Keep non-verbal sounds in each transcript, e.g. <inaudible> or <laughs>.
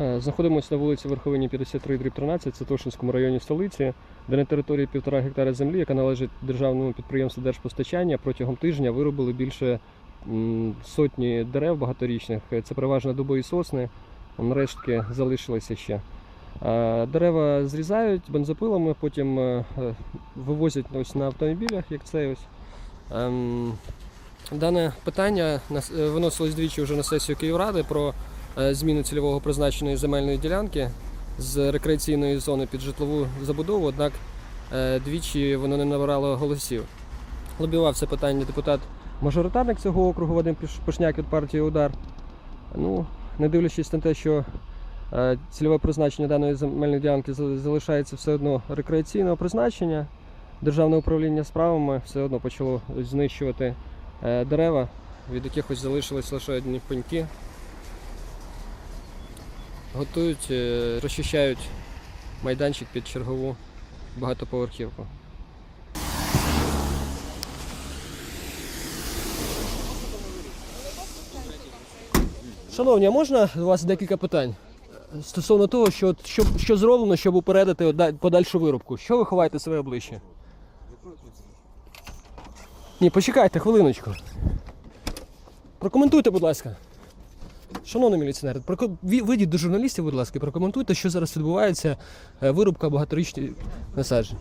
Е, Знаходимося на вулиці Верховині 53, дріб 13, це Тошинському районі столиці, де на території півтора гектара землі, яка належить державному підприємству Держпостачання, протягом тижня виробили більше сотні дерев багаторічних. Це переважно дубові сосни, Вон рештки залишилися ще. Е, Дерева зрізають бензопилами, потім е, вивозять ось на автомобілях, як цей ось. Ем, Дане питання виносилось двічі вже на сесію Київради про зміну цільового призначення земельної ділянки з рекреаційної зони під житлову забудову, однак е, двічі воно не набирало голосів. Лобівав це питання депутат-мажоритарник цього округу Вадим Пишняк від партії Удар. Ну, не дивлячись на те, що е, цільове призначення даної земельної ділянки залишається все одно рекреаційного призначення, державне управління справами все одно почало знищувати е, дерева, від яких ось залишились лише одні пеньки. Готують, е, розчищають майданчик під чергову багатоповерхівку. Шановні, а можна у вас декілька питань? Стосовно того, що, що, що зроблено, щоб упередити ода- подальшу вирубку. Що ви ховаєте своє обличчя? Ні, почекайте хвилиночку. Прокоментуйте, будь ласка. Шановний міліціонер, вийдіть до журналістів, будь ласка, прокоментуйте, що зараз відбувається е, вирубка багаторічних насаджень.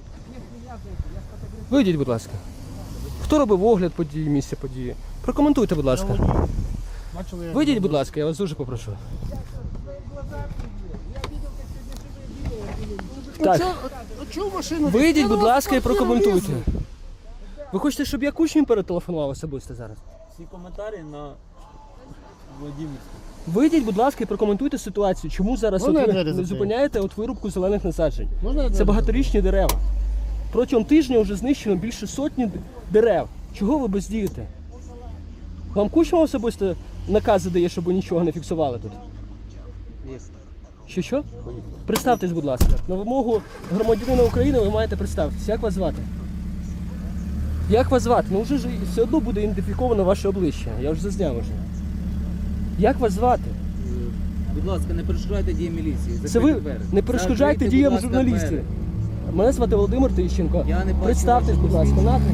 Вийдіть, будь ласка. Хто робив огляд події, місця події? Прокоментуйте, будь ласка. Вийдіть, будь ласка, я вас дуже попрошу. Так, вийдіть, будь ласка, і прокоментуйте. Ви хочете, щоб я кучмі перетелефонував особисто зараз? Всі коментарі на Владимирську. Вийдіть, будь ласка, і прокоментуйте ситуацію. Чому зараз Можна от я ви двері закрию? зупиняєте от вирубку зелених насаджень? Можна я Це двері багаторічні дерева. Протягом тижня вже знищено більше сотні д- дерев. Чого ви бездієте? Вам кучма особисто накази дає, щоб ви нічого не фіксували тут? Що що? Представтесь, будь ласка. На вимогу громадянина України ви маєте представитись. Як вас звати? Як вас звати? Ну вже ж все одно буде ідентифіковано ваше обличчя. Я вже зазняв вже. Як вас звати? Будь ласка, не перешкоджайте діям міліції. Це Закрийте ви двері. не перешкоджайте Закрийте, будь діям ласка, журналістів. двері. Мене звати Володимир Тищенко. Я не бачу Представтесь, вашого будь ласка.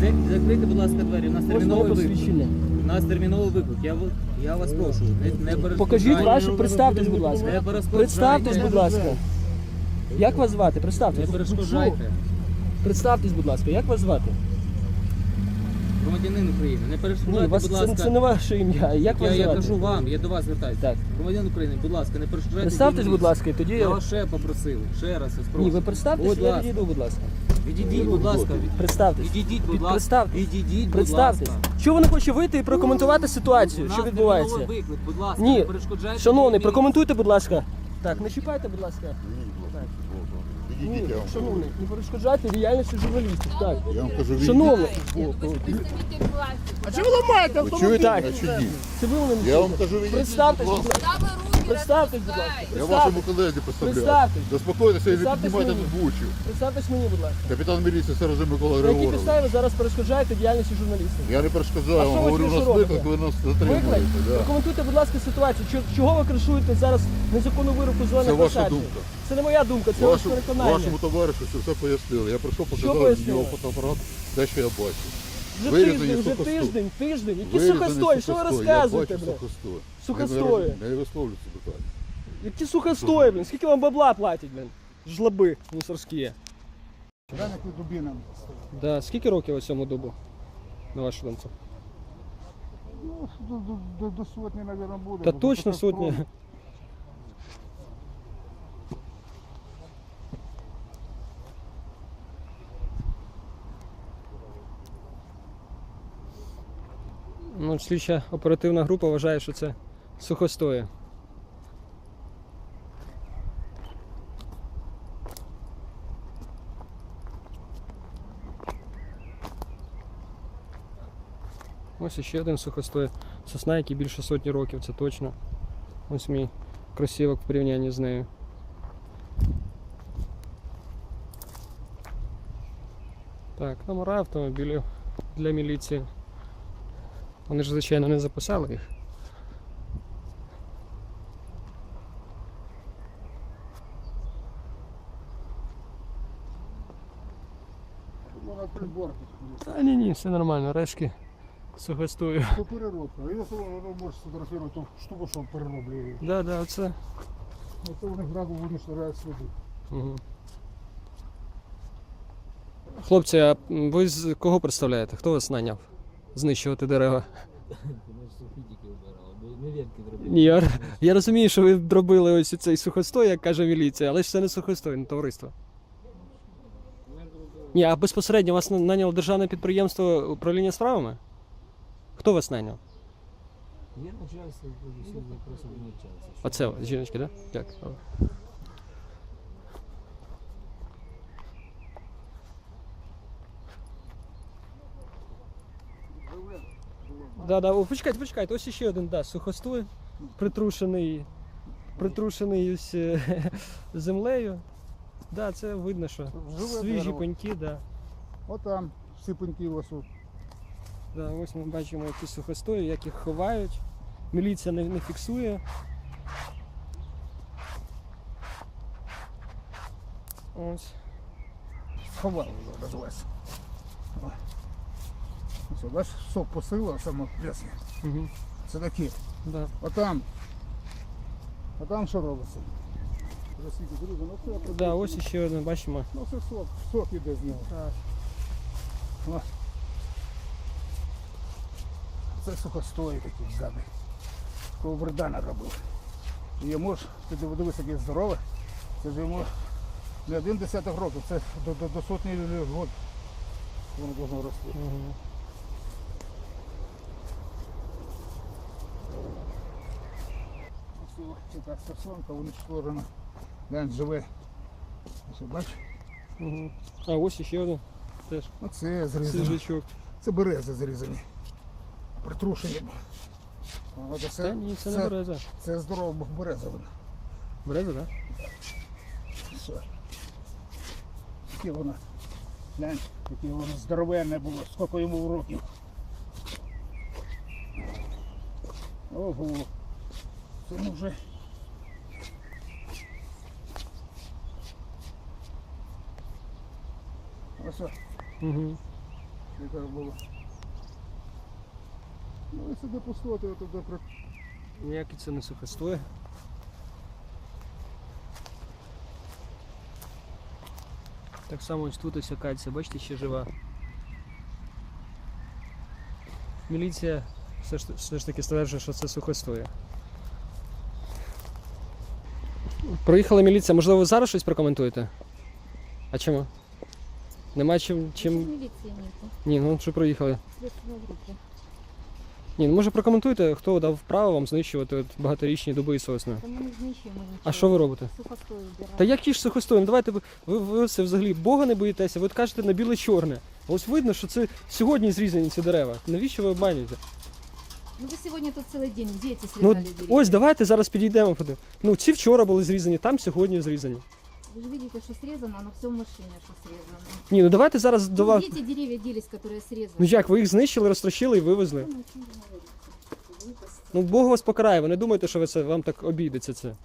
Зак- Закрийте, будь ласка, двері. У нас терміновий виклик. посвідчення. У нас терміновий виклик. Я, ви- я вас прошу. Не, не перешкоджайте. Покажіть ваше, представтесь, будь Не ласка. перешкоджайте. Представтесь, будь ласка. Як вас звати? Не Представтесь. перешкоджайте. Представтесь, будь ласка. Як вас звати? Громадянин України, не Ні, перешкоджайте, вас будь це, ласка. це не ваше ім'я. Як я, вас я звати? кажу вам, я до вас звертаюся. Так. Громадянин України, будь ласка, не перешкоджайте. Представтесь, будь ласка, і тоді Я я. вас ще попросив. Ще раз вас прошу. Ні, ви представтесь, Будь я ласка. відійду, будь ласка. Відійдіть, будь ласка. Представтесь. Відійдіть, будь ласка. представтесь. Відійдіть, будь Представтесь. ласка. Чого ви не хочете вийти і прокоментувати ситуацію, що відбувається? виклик, будь ласка, Ні, не перешкоджайте. Шановний, прокоментуйте, будь ласка. Так, не чіпайте, будь ласка. Ні, Відійдіть, я вам кажу. шановний, не перешкоджайте діяльності журналістів. Так. Я вам кажу, відійдіть. Шановний, А чи ви ламаєте автомобіль? Так. А це ви мене не Я вам чуєте. кажу, відійдіть. Представте, будь будь ласка. ласка. Представтесь, будь ласка. Я вашому колезі представляю. Представтесь. Заспокойтеся і не Представтесь піднімайте мені. тут бучу. Представтесь мені, будь ласка. Капітан міліції Сержа Микола На якій Григорович. підставі ви зараз перешкоджаєте діяльності журналістів? Я не перешкоджаю, А що вам ви говорю, у нас робите? виклик, ви нас Виклик? затримуєте. Да. Прокоментуйте, будь ласка, ситуацію. Чо- Чого ви кришуєте зараз незаконну вирубку Це зелених ваша думка. Це не моя думка, це ваше Вашому, переконання. вашому товаришу все пояснили. Я прийшов показав пояснили? його фотоапарат, те, що я бачу. Вже Вирізані тиждень, вже сухостой. тиждень, тиждень. Які сухостой? Що ви розказуєте, Я бля? сухостой. Сухостої. Не, не висловлю це питання. Які сухостої, блін? Скільки вам бабла платять, блін? Жлоби мусорські. Даник дубінам. Да, скільки років ось цьому дубу? На вашу думку? Ну, до, до, до, до сотні, мабуть, буде. Та бо точно потім сотня. Ну, слідча оперативна група вважає, що це сухостої. Ось ще один сухостой. Сосна, який більше сотні років, це точно. Ось мій кросівок в порівнянні з нею. Так, номера автомобілів для міліції. Вони ж, звичайно, не записали їх. Та ні, ні, все нормально, решки сугестую. По переробка. А якщо воно може сфотографувати, то штуку, що перероблює. Да, да, оце. Оце вони граду винішнують сліди. Угу. Хлопці, а ви з кого представляєте? Хто вас найняв? Знищувати дерева? Ні, я, я розумію, що ви дробили ось цей сухостой, як каже міліція, але ж це не сухостой, не товариство. Ні, а безпосередньо вас на- наняло державне підприємство управління справами? Хто вас наняв? Є начальство, всі просто. Оце ось, жіночки, так? Да? Так. Да, да, о, почекайте, почекайте, ось ще один, да, сухостой, притрушений, притрушений ось, е, <laughs> землею. Да, це видно, що Живе свіжі дерево. пеньки, да. Отам всі пеньки тут. Да, ось ми бачимо які сухостої, як їх ховають. Міліція не, не фіксує. Ось. Ховали вже без лесу. Бачиш, сок посила саме пресне. Угу. Це такі. Да. Отам. А там що робиться? Російські друзі, ну це я Да, ось ще один, бачимо. Ну це сок, сок іде з нього. Так. Це сухостої такі згади. Такого вреда не робив. І йому ж, ти дивись, яке здорове, це ж йому не один десяток років, це до, до, до сотні років воно должно рости. Угу. Ось ця така стосонка уничтожена. Глянь, живе. Ось, бачиш? Угу. А ось ще один. Теж Оце свіжачок. Це берези зрізані. Притрушені. От Та це, ні, це не береза. це здорова березовина. Береза, так? Все. Яке воно, глянь, яке воно здоровенне було, скільки йому років. Ого. Ну вже. Ось, Угу. яке було. Ну, і сюди пустоти, туди при... Ніякі це не сухостой. Так само ось тут ось акація, бачите, ще жива. Міліція все ж, все ж таки стверджує, що це сухостоє. Проїхала міліція, можливо, ви зараз щось прокоментуєте? А чому? Нема чим. чим... Милиции нету. Ні, ну що проїхали. Ні, ну може прокоментуйте, хто дав право вам знищувати от багаторічні дуби і сосни. Да мы не знищуємо нічого. А що ви робите? Убираємо. Та які ж сухостой? Ну давайте ви, ви, ви взагалі Бога не боїтеся, ви от кажете на біле-чорне. Ось видно, що це сьогодні зрізані ці дерева. Навіщо ви обманюєте? Ну вы сегодня тут целый день. Где эти Ну срезали от, деревья? ось давайте зараз підійдемо. подивимо. Ну ці вчора були зрізані, там сьогодні зрізані. Вы же видите, что срезано, но все в машине, что срезано. Ні, ну давайте зараз до Ну, вас. где эти деревья делись, которые срезаны? Ну як, ви їх знищили, розтрощили і вивезли. Ну, о чем вы говорите? Глупости. Ну Бог вас покарає, ви не думайте, що ви це вам так обійдеться це.